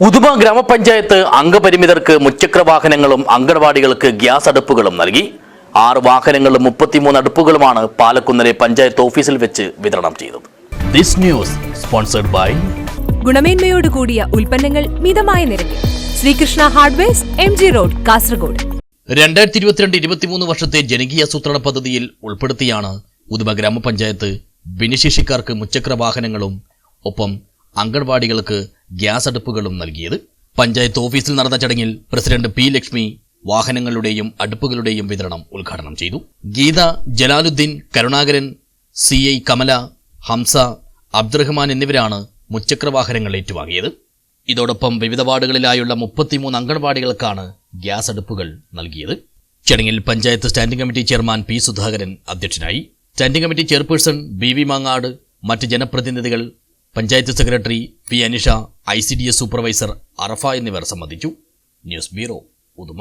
ഉദുമ ഗ്രാമപഞ്ചായത്ത് അംഗപരിമിതർക്ക് മുച്ചക്ര വാഹനങ്ങളും അംഗൻവാടികൾക്ക് ഗ്യാസ് അടുപ്പുകളും നൽകി. ആറ് വാഹനങ്ങളും മുപ്പത്തിമൂന്ന് അടുപ്പുകളുമാണ് പാലക്കുന്നിലെ പഞ്ചായത്ത് ഓഫീസിൽ വെച്ച് വിതരണം ചെയ്തത്. ദിസ് ന്യൂസ് സ്പോൺസർഡ് ബൈ ഗുണമേന്മയോട് കൂടിയ ഉൽപ്പന്നങ്ങൾ മിതമായ നിരക്കിൽ. Sreekrishna hardwares M G road Kasaragod. രണ്ടായിരത്തി ഇരുപത്തിരണ്ട് ഇരുപത്തിമൂന്ന് വർഷത്തെ ജനകീയാസൂത്രണ പദ്ധതിയിൽ ഉൾപ്പെടുത്തിയാണ് ഉദുമ ഗ്രാമപഞ്ചായത്ത് ഭിന്നശേഷിക്കാർക്ക് മുച്ചക്ര വാഹനങ്ങളും ഒപ്പം അംഗൻവാടികൾക്ക് ഗ്യാസ് അടുപ്പുകളും നൽകിയത്. പഞ്ചായത്ത് ഓഫീസിൽ നടന്ന ചടങ്ങിൽ പ്രസിഡന്റ് പി ലക്ഷ്മി വാഹനങ്ങളുടെയും അടുപ്പുകളുടെയും വിതരണം ഉദ്ഘാടനം ചെയ്തു. ഗീത ജലാലുദ്ദീൻ കരുണാകരൻ സി ഐ കമല ഹംസ അബ്ദുറഹ്മാൻ എന്നിവരാണ് മുച്ചക്ര വാഹനങ്ങൾ ഏറ്റുവാങ്ങിയത്. ഇതോടൊപ്പം വിവിധ വാർഡുകളിലായുള്ള മുപ്പത്തിമൂന്ന് അംഗൻവാടികൾക്കാണ് ഗ്യാസ് അടുപ്പുകൾ നൽകിയത്. ചടങ്ങിൽ panchayat standing committee chairman P Sudhakaran അധ്യക്ഷനായി. Standing committee chairperson B V Mangad മറ്റ് ജനപ്രതിനിധികൾ panchayat secretary P Anisha I C D S supervisor Arafa എന്നിവർ സംബന്ധിച്ചു. News bureau Uduma.